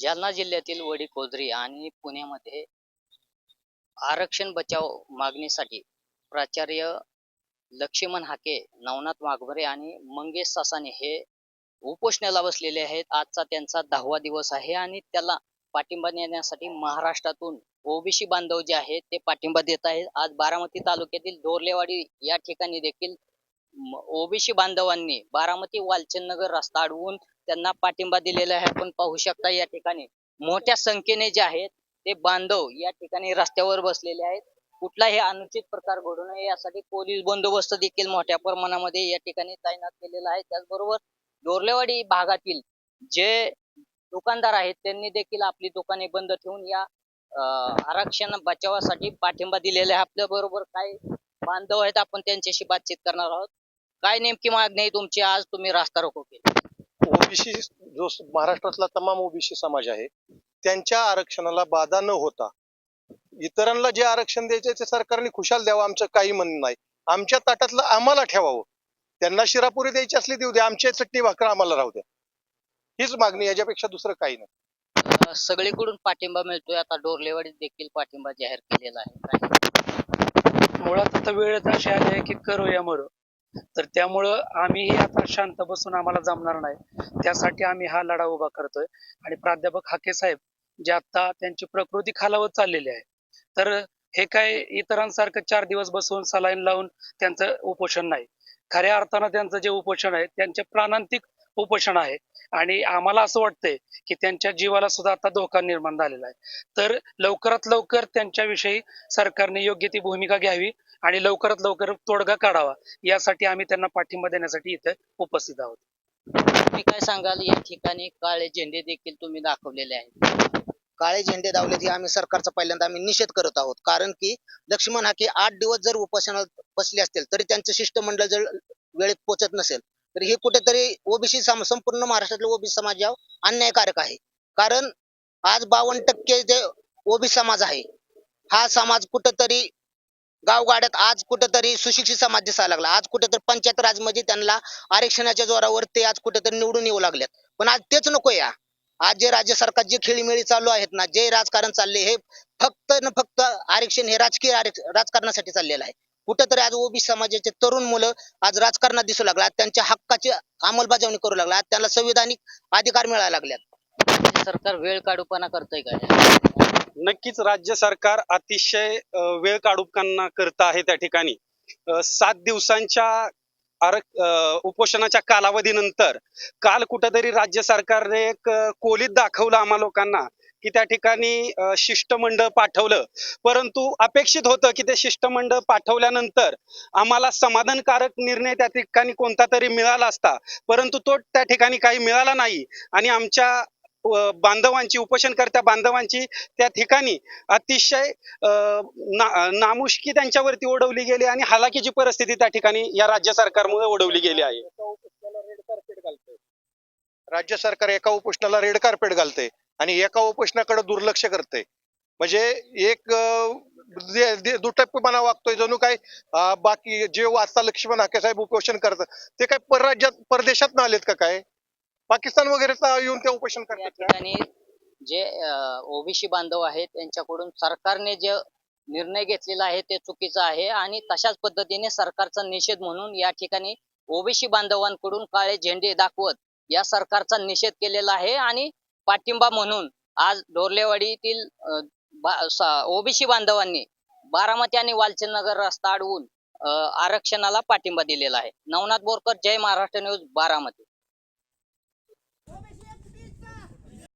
जालना जिल्ह्यातील वडी कोजरी आणि पुण्यामध्ये आरक्षण बचाव मागणीसाठी प्राचार्य लक्ष्मण हाके नवनाथ वाघमारे आणि मंगेश सासाने हे उपोषणाला बसलेले आहेत. आजचा त्यांचा दहावा दिवस आहे आणि त्याला पाठिंबा देण्यासाठी महाराष्ट्रातून ओबीसी बांधव जे आहेत ते पाठिंबा देत आहेत. आज बारामती तालुक्यातील डोरलेवाडी या ठिकाणी देखील ओबीसी बांधवांनी बारामती वालचंदनगर रस्ता अडवून त्यांना पाठिंबा दिलेला आहे. आपण पाहू शकता या ठिकाणी मोठ्या संख्येने जे आहेत ते बांधव या ठिकाणी रस्त्यावर बसलेले आहेत. कुठलाही अनुचित प्रकार घडू नये यासाठी पोलीस बंदोबस्त देखील मोठ्या प्रमाणामध्ये या ठिकाणी तैनात केलेला आहे. त्याचबरोबर डोरलेवाडी भागातील जे दुकानदार आहेत त्यांनी देखील आपली दुकाने बंद ठेवून या आरक्षण बचावासाठी पाठिंबा दिलेला आहे. आपल्या बरोबर काही बांधव आहेत आपण त्यांच्याशी बातचीत करणार आहोत. काय नेमकी मागणी आहे तुमची? आज तुम्ही रास्ता रोको केली. ओबीसी जो महाराष्ट्रातला तमाम ओबीसी समाज आहे त्यांच्या आरक्षणाला बाधा न होता इतरांना जे आरक्षण द्यायचे ते सरकारने खुशाल द्यावं आमचं काही म्हणणं नाही. आमच्या ताटातलं आम्हाला ठेवावं. त्यांना शिरापुरी द्यायची असली देऊ द्या आमच्या चटणी भाकर आम्हाला राहू द्या. हीच मागणी याच्यापेक्षा दुसरं काही नाही. सगळीकडून पाठिंबा मिळतोय. आता डोरलेवाडीत देखील पाठिंबा जाहीर केलेला आहे. मुळात आता वेळच अशी आली आहे की करूया मरू. तर त्यामुळं आम्हीही आता शांत बसून आम्हाला जमणार नाही. त्यासाठी आम्ही हा लढा उभा करतोय. आणि प्राध्यापक हाके साहेब जे आता त्यांची प्रकृती खालावत चाललेली आहे तर हे काय इतरांसारखं चार दिवस बसून सलाईन लावून त्यांचं उपोषण नाही. खऱ्या अर्थानं त्यांचं जे उपोषण आहे त्यांचे प्राणांतिक उपोषण आहे. आणि आम्हाला असं वाटतंय की त्यांच्या जीवाला सुद्धा आता धोका निर्माण झालेला आहे. तर लवकरात लवकर त्यांच्याविषयी सरकारने योग्य ती भूमिका घ्यावी आणि लवकरात लवकर तोडगा काढावा यासाठी आम्ही त्यांना पाठिंबा देण्यासाठी इथे उपस्थित आहोत. तुम्ही काय सांगाल? या ठिकाणी काळे झेंडे देखील तुम्ही दाखवलेले आहेत. काळे झेंडे दावलेत हे आम्ही सरकारचा पहिल्यांदा आम्ही निषेध करत आहोत. कारण की लक्ष्मण हाके आठ दिवस जर उपोषणात बसले असतील तरी त्यांचं शिष्टमंडळ जर वेळेत पोहोचत नसेल तर हे कुठेतरी ओबीसी संपूर्ण महाराष्ट्रातल्या ओबीसी समाजावर अन्यायकारक आहे. कारण आज बावन्न टक्के जे ओबीसी समाज आहे हा समाज कुठंतरी गावगाड्यात आज कुठंतरी सुशिक्षित समाज दिसायला लागला. आज कुठेतरी पंचायत राजमध्ये त्यांना आरक्षणाच्या जोरावर ते आज कुठेतरी निवडून येऊ लागलेत. पण आज तेच नको या. आज जे राज्य सरकार जे खेळीमेळी चालू आहेत ना जे राजकारण चालले हे फक्त न फक्त आरक्षण हे राजकीय राजकारणासाठी चाललेलं आहे. कुठंतरी आज ओबीसी समाजाचे तरुण मुलं आज राजकारणात दिसू लागला त्यांच्या हक्काची अंमलबजावणी करू लागला त्यांना संविधानिक अधिकार मिळायला लागल्यात सरकार वेळ काढूपणा करतंय काय नक्कीच राज्य सरकार अतिशय वेळ काढूपकांना करत आहे त्या ठिकाणी. सात दिवसांच्या उपोषणाच्या कालावधीनंतर काल कुठंतरी राज्य सरकारने एक कोलीत दाखवलं आम्हा लोकांना. की त्या ठिकाणी शिष्टमंडळ पाठवलं. परंतु अपेक्षित होतं की ते शिष्टमंडळ पाठवल्यानंतर आम्हाला समाधानकारक निर्णय त्या ठिकाणी कोणता तरी मिळाला असता. परंतु तो त्या ठिकाणी काही मिळाला नाही आणि आमच्या बांधवांची उपोषणकर्त्या बांधवांची त्या ठिकाणी अतिशय ना, नामुष्की त्यांच्यावरती ओढवली गेली आणि हालाकीची परिस्थिती त्या ठिकाणी या राज्य सरकारमुळे ओढवली गेली आहे. राज्य सरकार एका उपोषणाला रेड कार्पेट घालते आणि एका उपोषणाकडे दुर्लक्ष करतंय. म्हणजे एक दुटप्पीपणा वागतोय जणू काय बाकी जे वाचता लक्ष्मण हाके साहेब उपोषण करतात ते काय परराज्यात परदेशात ना आलेत का काय? पाकिस्तान वगैरे येऊन ते उपोषण करतात जे ओबीसी बांधव आहेत त्यांच्याकडून सरकारने जे निर्णय घेतलेला आहे ते चुकीचा आहे आणि तशाच पद्धतीने सरकारचा निषेध म्हणून या ठिकाणी ओबीसी बांधवांकडून काळे झेंडे दाखवत या सरकारचा निषेध केलेला आहे आणि पाठिंबा म्हणून आज डोरलेवाडीतील ओबीसी बांधवांनी बारामती आणि वालचंदनगर रस्ता अडवून आरक्षणाला पाठिंबा दिलेला आहे. नवनाथ बोरकर जय महाराष्ट्र न्यूज बारामती.